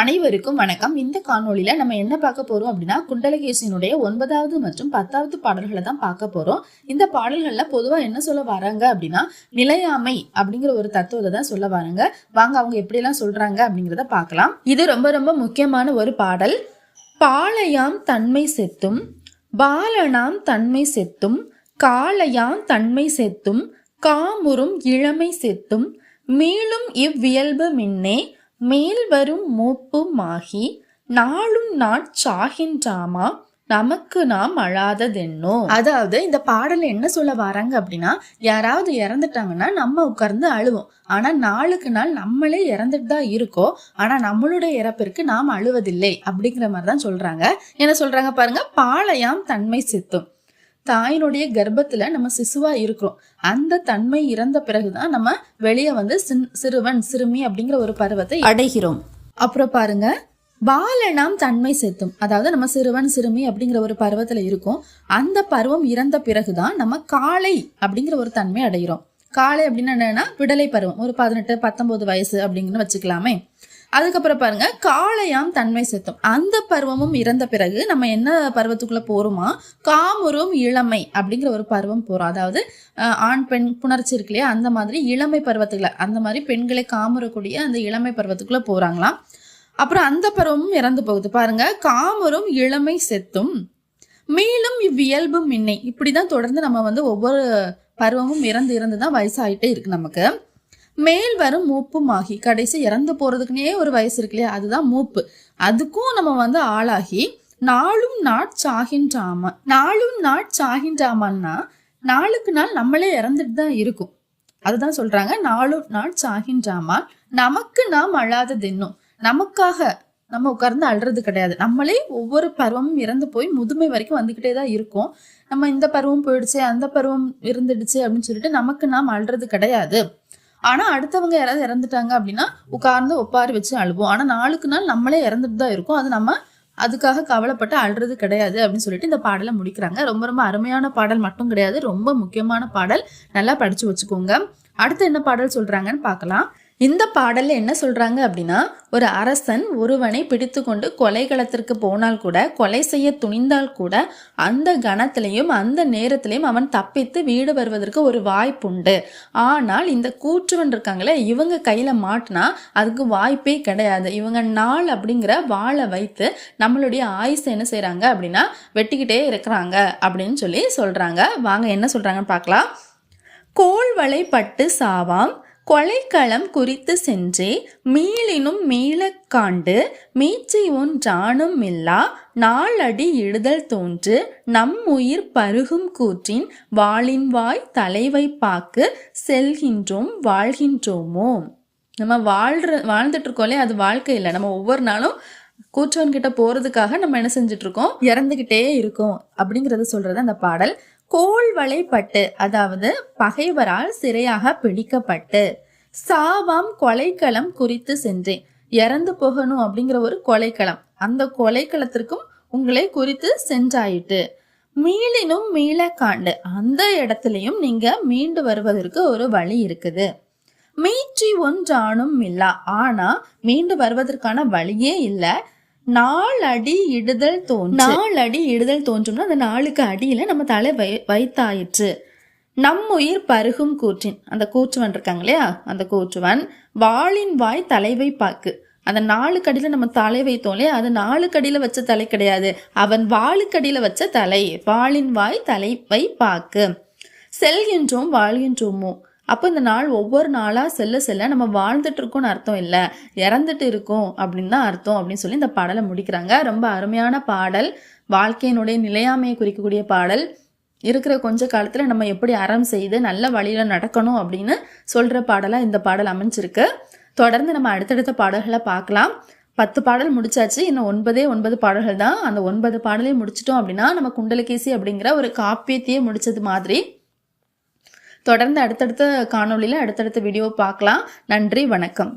அனைவருக்கும் வணக்கம். இந்த காணொலியில நம்ம என்ன பார்க்க போறோம் அப்படின்னா குண்டலகேசியினுடைய ஒன்பதாவது மற்றும் பத்தாவது பாடல்களை தான் பார்க்க போறோம். இந்த பாடல்கள்ல பொதுவா என்ன சொல்ல வராங்க அப்படின்னா நிலையாமை அப்படிங்கிற ஒரு தத்துவத்தை தான் சொல்ல வராங்க. வாங்க அவங்க எப்படியெல்லாம் சொல்றாங்க அப்படிங்கிறத பார்க்கலாம். இது ரொம்ப ரொம்ப முக்கியமான ஒரு பாடல். பாளையாம் தன்மை செத்தும் பாலனாம் தன்மை செத்தும் காளையாம் தன்மை செத்தும் காமுறும் இளமை செத்தும் மீளும் இவ்வியல்பு மின்னே மேல் வரும் மூப்புமாகி நாளும் நாட்சாகின்றாமா நமக்கு நாம் அழாததென்னோ? அதாவது இந்த பாடல என்ன சொல்ல வராங்க அப்படின்னா யாராவது இறந்துட்டாங்கன்னா நம்ம உட்கார்ந்து அழுவோம். ஆனா நாளுக்கு நாள் நம்மளே இறந்துட்டு தான் இருக்கோம். ஆனா நம்மளுடைய இறப்பிற்கு நாம் அழுவதில்லை அப்படிங்கிற மாதிரி தான் சொல்றாங்க. என்ன சொல்றாங்க பாருங்க பாளையாம் தன்மை சித்தும். தாயினுடைய கர்ப்பத்துல நம்ம சிசுவா இருக்கிறோம். அந்த தன்மை இறந்த பிறகுதான் நம்ம வெளியே வந்து சிறுவன் சிறுமி அப்படிங்கிற ஒரு பருவத்தை அடைகிறோம். அப்புறம் பாருங்க பாலனாம் தன்மை செத்தும் அதாவது நம்ம சிறுவன் சிறுமி அப்படிங்கிற ஒரு பருவத்துல இருக்கும். அந்த பருவம் இறந்த பிறகுதான் நம்ம காளை அப்படிங்கிற ஒரு தன்மை அடைகிறோம். காளை அப்படின்னு என்னன்னா விடலை பருவம். ஒரு பதினெட்டு பத்தொன்பது வயசு அப்படிங்கன்னு வச்சுக்கலாமே. அதுக்கப்புறம் பாருங்க காளையாம் தன்மை செத்தும். அந்த பருவமும் இறந்த பிறகு நம்ம என்ன பருவத்துக்குள்ள போறோமா? காமுறும் இளமை அப்படிங்கிற ஒரு பருவம் போறோம். அதாவது ஆண் பெண் புணர்ச்சி இருக்கு இல்லையா? அந்த மாதிரி இளமை பருவத்துக்குள்ள அந்த மாதிரி பெண்களை காமுறக்கூடிய அந்த இளமை பருவத்துக்குள்ள போறாங்களாம். அப்புறம் அந்த பருவமும் இறந்து போகுது. பாருங்க காமரும் இளமை செத்தும். மேலும் இவ்வியல்பும் மின்னை. இப்படிதான் தொடர்ந்து நம்ம வந்து ஒவ்வொரு பருவமும் இறந்து இறந்து தான் வயசாயிட்டே இருக்கு நமக்கு. மேல் வரும் மூப்புமாகி கடைசி இறந்து போகிறதுக்குனே ஒரு வயசு இருக்கு இல்லையா? அதுதான் மூப்பு. அதுக்கும் நம்ம வந்து ஆளாகி நாளும் நாட்சாகின்றாம நாளும் நாட்சாகின்றாமன்னா நாளுக்கு நாள் நம்மளே இறந்துட்டு தான் இருக்கும். அதுதான் சொல்றாங்க நாளும் நாட்சாகின்றாமால் நமக்கு நாம் அழாததென்னும் நமக்காக நம்ம உட்கார்ந்து அழுறது கிடையாது. நம்மளே ஒவ்வொரு பருவமும் இறந்து போய் முதுமை வரைக்கும் வந்துக்கிட்டே தான் இருக்கோம். நம்ம இந்த பருவம் போயிடுச்சு அந்த பருவம் இருந்துடுச்சு அப்படின்னு சொல்லிட்டு நமக்கு நாம் அழுறது கிடையாது. ஆனா அடுத்தவங்க யாராவது இறந்துட்டாங்க அப்படின்னா உட்கார்ந்து ஒப்பாரி வச்சு அழுவோம். ஆனா நாளுக்கு நாள் நம்மளே இறந்துட்டு தான் இருக்கும். அது நம்ம அதுக்காக கவலைப்பட்டு அழுறது கிடையாது அப்படின்னு சொல்லிட்டு இந்த பாடலை முடிக்கிறாங்க. ரொம்ப ரொம்ப அருமையான பாடல் மட்டும் கிடையாது. ரொம்ப முக்கியமான பாடல். நல்லா படிச்சு வச்சுக்கோங்க. அடுத்து என்ன பாடல் சொல்றாங்கன்னு பார்க்கலாம். இந்த பாடலில் என்ன சொல்கிறாங்க அப்படின்னா ஒரு அரசன் ஒருவனை பிடித்து கொண்டு கொலைகளத்திற்கு போனால் கூட கொலை செய்ய துணிந்தால் கூட அந்த கணத்திலையும் அந்த நேரத்திலையும் அவன் தப்பித்து வீடு வருவதற்கு ஒரு வாய்ப்புண்டு. ஆனால் இந்த கூற்றுவன் இருக்காங்களே இவங்க கையில் மாட்டினா அதுக்கு வாய்ப்பே கிடையாது. இவங்க நாள் அப்படிங்கிற வாளை வைத்து நம்மளுடைய ஆயுசை என்ன செய்கிறாங்க அப்படின்னா வெட்டிக்கிட்டே இருக்கிறாங்க அப்படின்னு சொல்லி சொல்கிறாங்க வாங்க என்ன சொல்கிறாங்கன்னு பார்க்கலாம். கோள்வளை பட்டு சாவாம் கொலைக்களம் குறித்து சென்றே மீளினும் மீளக் காண்டு மீச்சை ஒன்றானும் இல்லா நாளடி இடுதல் தோன்று நம் உயிர் பருகும் கூற்றின் வாளின் வாய் தலைவை பாக்கு செல்கின்றோம் வாழ்கின்றோமோ? நம்ம வாழ்ற வாழ்ந்துட்டு இருக்கோம்லே அது வாழ்க்கை இல்லை. நம்ம ஒவ்வொரு நாளும் கூற்றவன்கிட்ட போறதுக்காக நம்ம என்ன செஞ்சுட்டு இருக்கோம் இறந்துகிட்டே இருக்கோம் அப்படிங்கறத சொல்றது அந்த பாடல். கோள்வளைப்பட்டு அதாவது பகைவரால் சிறையாக பிடிக்கப்பட்டு சாவாம் கொலைக்களம் குறித்து சென்றேன். இறந்து போகணும் அப்படிங்கிற ஒரு கொலைக்களம். அந்த கொலைக்களத்திற்கும் உங்களை குறித்து சென்றாயிட்டு மீளினும் மீள காண்டு அந்த இடத்துலயும் நீங்க மீண்டு வருவதற்கு ஒரு வழி இருக்குது. மீற்றி ஒன்றானும் இல்லா. ஆனா மீண்டு வருவதற்கான வழியே இல்லை. நாலடி இடுதல் தோன்றும் நாலடி இடுதல் தோன்றும்னா அந்த நாளுக்கு அடியில நம்ம தலை வை வைத்தாயிற்று. நம் உயிர் பருகும் கூற்றின் அந்த கூற்றுவன் இருக்காங்க இல்லையா அந்த கூற்றுவன் வாளின் வாய் தலைவை பாக்கு. அந்த நாளுக்கு அடியில நம்ம தலை வைத்தோம் இல்லையா? அது நாளுக்கு அடியில வச்ச தலை கிடையாது. அவன் வாளுக்கு அடியில வச்ச தலை வாளின் வாய் தலைவை பாக்கு. செல்கின்றோம் வாழ்கின்றோமோ? அப்போ இந்த நாள் ஒவ்வொரு நாளாக செல்ல செல்ல நம்ம வாழ்ந்துட்டு இருக்கோம்னு அர்த்தம் இல்லை. இறந்துட்டு இருக்கோம் அப்படின்னு தான் அர்த்தம் அப்படின்னு சொல்லி இந்த பாடலை முடிக்கிறாங்க. ரொம்ப அருமையான பாடல். வாழ்க்கையினுடைய நிலையாமையை குறிக்கக்கூடிய பாடல். இருக்கிற கொஞ்ச காலத்தில் நம்ம எப்படி அறம் செய்து நல்ல வழியில் நடக்கணும் அப்படின்னு சொல்கிற பாடலாக இந்த பாடல் அமைஞ்சிருக்கு. தொடர்ந்து நம்ம அடுத்தடுத்த பாடல்களை பார்க்கலாம். பத்து பாடல் முடிச்சாச்சு. இன்னும் ஒன்பதே ஒன்பது பாடல்கள் தான். அந்த ஒன்பது பாடலையும் முடிச்சிட்டோம் அப்படின்னா நம்ம குண்டலகேசி அப்படிங்கிற ஒரு காப்பியத்தையே முடிச்சது மாதிரி தொடர்ந்து அடுத்தடுத்த காணொளியில் அடுத்தடுத்த வீடியோ பார்க்கலாம். நன்றி வணக்கம்.